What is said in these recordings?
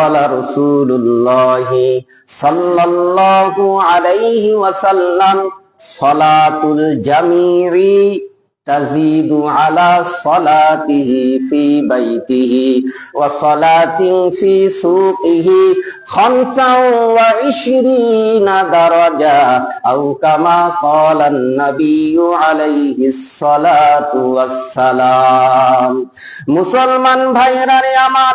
قال رسول الله صلى الله عليه وسلم صلاة الجميع تزيد على صلاته في بيته وصلاة في سوقه خمسا وعشرين درجة أو كما قال النبي عليه الصلاة والسلام মুসলমান ভাইরা রে আমার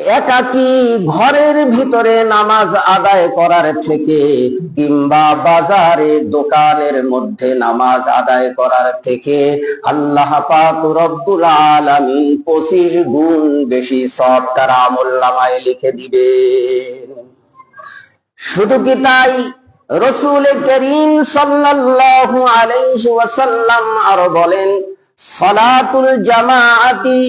একাকি ঘরের ভিতরে নামাজ আদায় করার থেকে কিংবা বাজারে দোকানের মধ্যে নামাজ আদায় করার থেকে আল্লাহ রব্বুল পঁচিশ গুণ বেশি সব তারা আমল নামায় লিখে দিবেন। শুধু কি তাই? রসুল করিম সাল্লাল্লাহু আলাইহি ওয়াসাল্লাম আরও বলেন, সলাতুল জামাআতি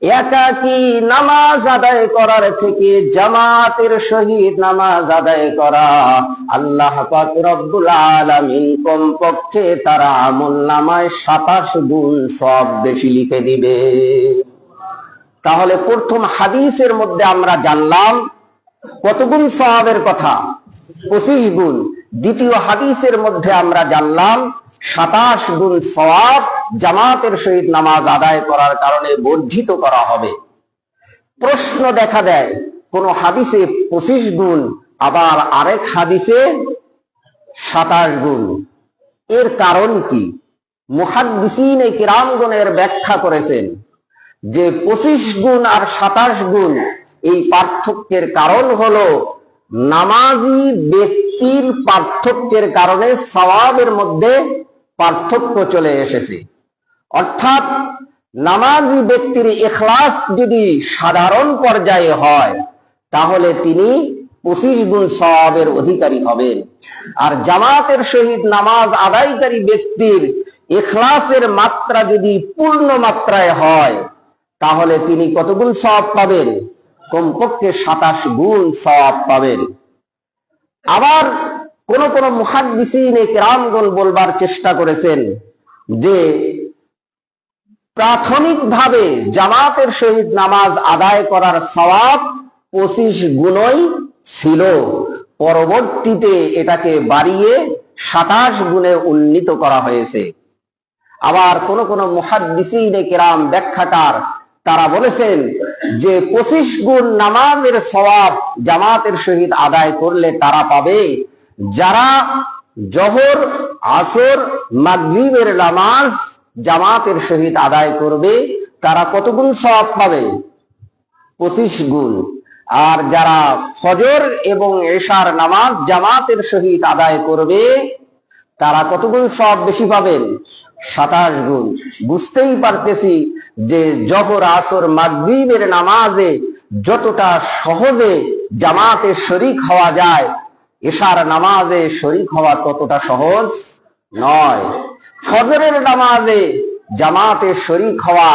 একাকী নামাজ আদায় করার থেকে নামাজ আদায় করা। কমপক্ষে তার আমল নামায় সাতাশ গুণ সব বেশি লিখে দিবে। তাহলে প্রথম হাদিসের মধ্যে আমরা জানলাম কত গুণ সওয়াবের কথা? পঁচিশ গুণ দ্বিতীয় হাদিসের মধ্যে আমরা জানলাম, সাতাশ গুণ সওয়াব জামাতের সহিত নামাজ আদায় করার কারণে বর্ধিত করা হবে। প্রশ্ন দেখা দেয়, কোন হাদিসে পঁচিশ গুণ, আবার আরেক হাদিসে সাতাশ গুণ। এর কারণ কি? মুহাদ্দিসিন কিরামগণের ব্যাখ্যা করেছেন যে পঁচিশ গুণ আর সাতাশ গুণ এই পার্থক্যের কারণ হলো নামাজি ব্যক্তির পার্থক্যের কারণে সওয়াবের মধ্যে পার্থক্য চলে এসেছে। অর্থাৎ নামাজি ব্যক্তির এখলাস যদি সাধারণ পর্যায়ে হয়, তাহলে তিনি পঁচিশ গুণ সওয়াবের অধিকারী হবেন। আর জামাতের সহিত নামাজ আদায়কারী ব্যক্তির এখলাসের মাত্রা যদি পূর্ণ মাত্রায় হয়, তাহলে তিনি কত গুণ সওয়াব পাবেন? কমপক্ষে সাতাশ গুণ সওয়াব পাবেন। আবার কোন কোন মুহাদ্দিসিন বলবার চেষ্টা করেছেন যে, প্রাথমিকভাবে জামাতের সহিত নামাজ আদায় করার সওয়াব পঁচিশ গুণই ছিল। পরবর্তীতে এটাকে বাড়িয়ে সাতাশ গুণে উন্নীত করা হয়েছে। আবার কোন কোন মুহাদ্দিসিন কেরাম ব্যাখ্যাকার তারা বলেছেন যে পঁচিশ গুণ নামাজের সওয়াব জামাতের সহিত আদায় করলে তারা পাবে। যারা জহর, আসর, মাগরিবের নামাজ জামাতের সহিত আদায় করবে, তারা কত গুণ সওয়াব পাবে? পঁচিশ গুণ। আর যারা ফজর এবং এশার নামাজ জামাতের সহিত আদায় করবে তারা কত গুণ সব বেশি পাবেন? সাতাশ গুণ। বুঝতেই পারতেছি যে জহর আসর মাগরিবের নামাজে যতটা সহজে জামাতে শরিক হওয়া যায়, এশার নামাজে শরিক হওয়া ততটা সহজ নয়। ফজরের নামাজে জামাতে শরিক হওয়া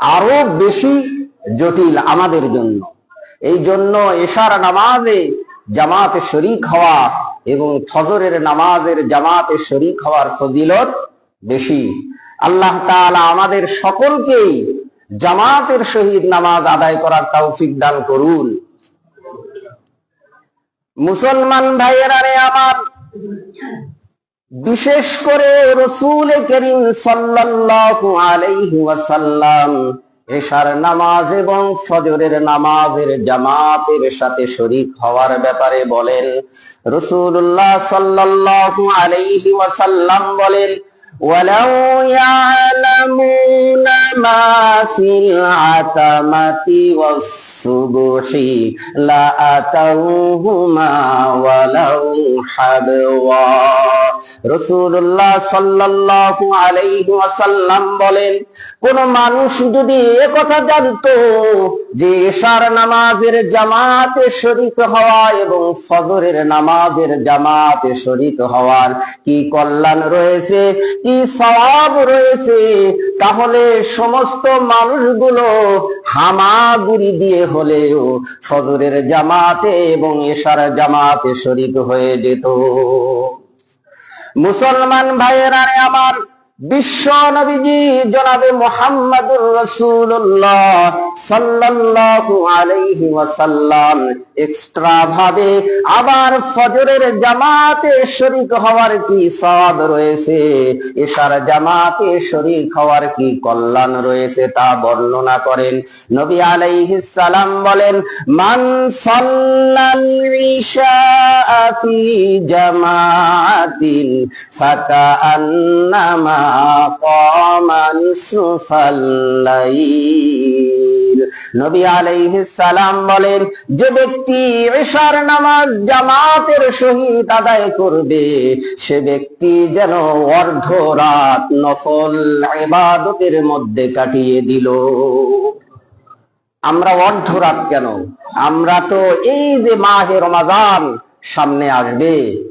আরও বেশি জটিল আমাদের জন্য। এই জন্য এশার নামাজে জামাতে শরিক হওয়া এবং ফজরের নামাজের জামাতে শরিক হওয়ার ফজিলত বেশি। আল্লাহ তাআলা আমাদের সকলকেই জামাতের সহিত নামাজ আদায় করার তৌফিক দান করুন। মুসলমান ভাইয়েরা রে আমার, বিশেষ করে রসুল করিম সাল্লাল্লাহু আলাইহি ওয়াসাল্লাম এশার নামাজ এবং ফজরের নামাজের জামাতের সাথে শরিক হওয়ার ব্যাপারে বলেন রসুল্লাহ সাল্লাহ আলাইহি ওয়াসাল্লাম বলেন ولو يعلمون ما في العتمة والصبح لأتوهما ولو حبوا রসুল্লাহ সাল্লাল্লাহু আলাইহি ওয়াসাল্লাম বলেন কোন মানুষ যদি এ কথা জানতো যে এশার নামাজের জামাতে শরীক হওয়া এবং ফজরের নামাজের জামাতে শরীক হওয়ার কি কল্যাণ রয়েছে কি সওয়াব রয়েছে, তাহলে সমস্ত মানুষগুলো হামাগুড়ি দিয়ে হলেও ফজরের জামাতে এবং এশার জামাতে শরিক হয়ে যেত। মুসলমান ভাইয়েরা, আমার বিশ্ব নবীজি জনাবে মোহাম্মদুর রসুল্লাহ সাল্লাল্লাহু আলাইহি ওয়াসাল্লাম। এক্সট্রা ভাবে আবার ফজরের জামাতে শরীক হওয়ার কি সওয়াব রয়েছে? এশার জামাতে শরীক হওয়ার কি কল্যাণ রয়েছে তা বর্ণনা করেন। নবী আলাইহিস সালাম বলেন, মান সাল্লাল ইশা ফি জামাতিন ফাকান্নামা قاما نصف الليل নবী আলাইহিস সালাম বলেন যে ব্যক্তি ঈশার নামাজ জামাতের সহিত আদায় করবে সে ব্যক্তি যেন অর্ধ রাত নফল ইবাদতের মধ্যে কাটিয়ে দিল আমরা অর্ধ রাত কেন আমরা তো এই যে মাহে রমাজান সামনে আসবে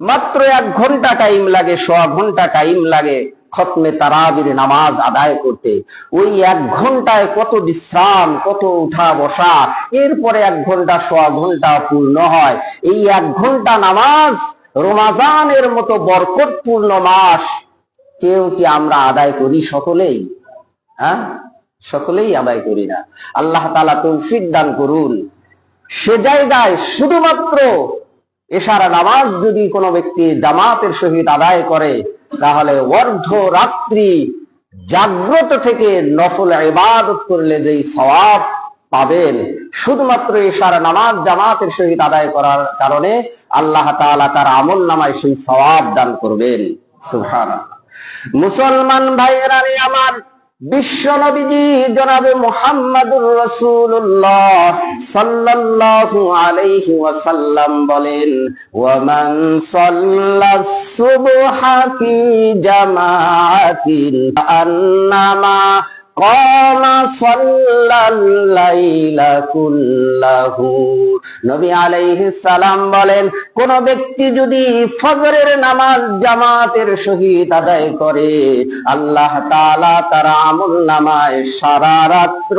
মাত্র এক ঘন্টা টাইম লাগে ছ ঘন্টা টাইম লাগে খতমে তারাবির নামাজ আদায় করতে। ওই এক ঘন্টায় কত বিশ্রাম, কত উঠা বসা, এরপরে এক ঘণ্টা ছ ঘণ্টা পূর্ণ হয়। এই এক ঘণ্টা নামাজ রমাজানের মতো বরকতপূর্ণ মাস কেউ কি আমরা আদায় করি সকলেই? হ্যাঁ? সকলেই আদায় করি না। আল্লাহ তালা তৌফিক দান করুন। সে জায়গায় শুধুমাত্র এশারা নামাজ যদি কোনো ব্যক্তি জামাতের সহিত আদায় করে তাহলে অর্ধ রাত্রি জাগ্রত থেকে নফল ইবাদত করলে যেই সওয়াব পাবেন, শুধুমাত্র এশারা নামাজ জামাতের সহিত আদায় করার কারণে আল্লাহ তাআলা তার আমল নামায় সেই সওয়াব দান করবেন। সুবহানাল্লাহ। মুসলমান ভাইয়েরা আমার বিশ্ব নবীজি জনাবে মোহাম্মদুর রসুল্লাহ সাল্লাল্লাহু আলাইহি ওয়াসাল্লাম বলেন, ওয়ামান সাল্লা সুবহা ফি জামাআতিন আন্নামা বলেন, কোন ব্যক্তি যদি ফজরের নামাজ জামাতের সহিত আদায় করে, আল্লাহ তাআলা তার আমল নামায় সারা রাত্র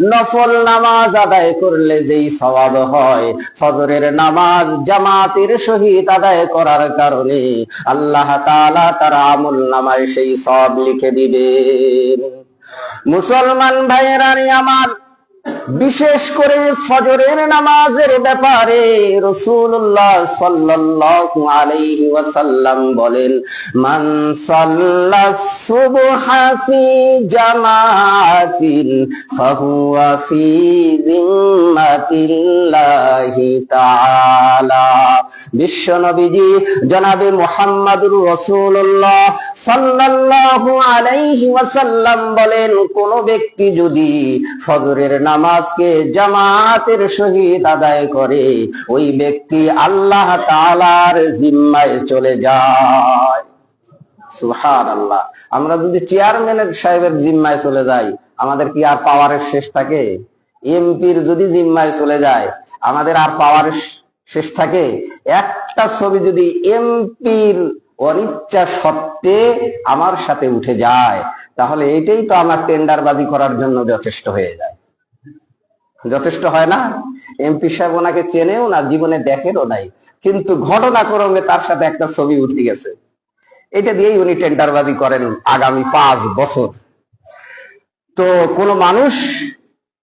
নফল নামাজ আদায় করলে যেই সওয়াব হয়, ফজরের নামাজ জামাতের সহিত আদায় করার কারণে আল্লাহ তাআলা তার আমল নামায় সেই সওয়াব লিখে দিবেন। মুসলমান ভাইয়েরা আমার বিশেষ করে ফজরের নামাজের ব্যাপারে রসুল্লাহ সাল্লাল্লাহু আলাইহি ওয়াসাল্লাম বলেন, মান জামাতিন ফাহুয়া ফি জিম্মাতিল্লাহি তাআলা। বিশ্ব নবীজি জনাবে মুহাম্মাদুর রাসূলুল্লাহ সাল্লাল্লাহু আলাইহি ওয়াসাল্লাম বলেন, কোন ব্যক্তি যদি ফজরের নামাজকে জামাতের সহিত আদায় করে ওই ব্যক্তি আল্লাহ তাআলার জিম্মায় চলে যায়। সুহার আল্লাহ আমরা যদি চেয়ারম্যানের সাহেবের জিম্মায় চলে যাই, আমাদের কি আর পাওয়ারের শেষ থাকে? এমপির যদি জিম্মায় চলে যায়, আমাদের আর পাওয়ারের শেষ থাকে? একটা ছবি যদি এমপির অনিচ্ছা সত্ত্বে আমার সাথে উঠে যায়, তাহলে এটাই তো আমার টেন্ডারবাজি করার জন্য যথেষ্ট হয়ে যায়। যথেষ্ট হয় না। এমপি সাহেব ওনাকে চেনেও না জীবনে দেখেনও নাই। কিন্তু ঘটনাক্রমে তার সাথে একটা ছবি উঠে গেছে। এটা দিয়েই উনি টেন্ডারবাজি করেন আগামী পাঁচ বছর। তো কোন মানুষ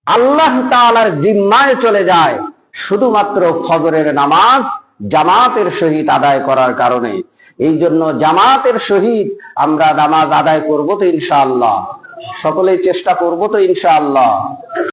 আল্লাহ তাআলার জিম্মায় চলে যায় শুধুমাত্র ফজরের নামাজ জামাতের সহিত আদায় করার কারণে। এই জন্য জামাতের সহিত আমরা নামাজ আদায় করব তো ইনশাআল্লাহ। সকলেই চেষ্টা করব তো ইনশাআল্লাহ।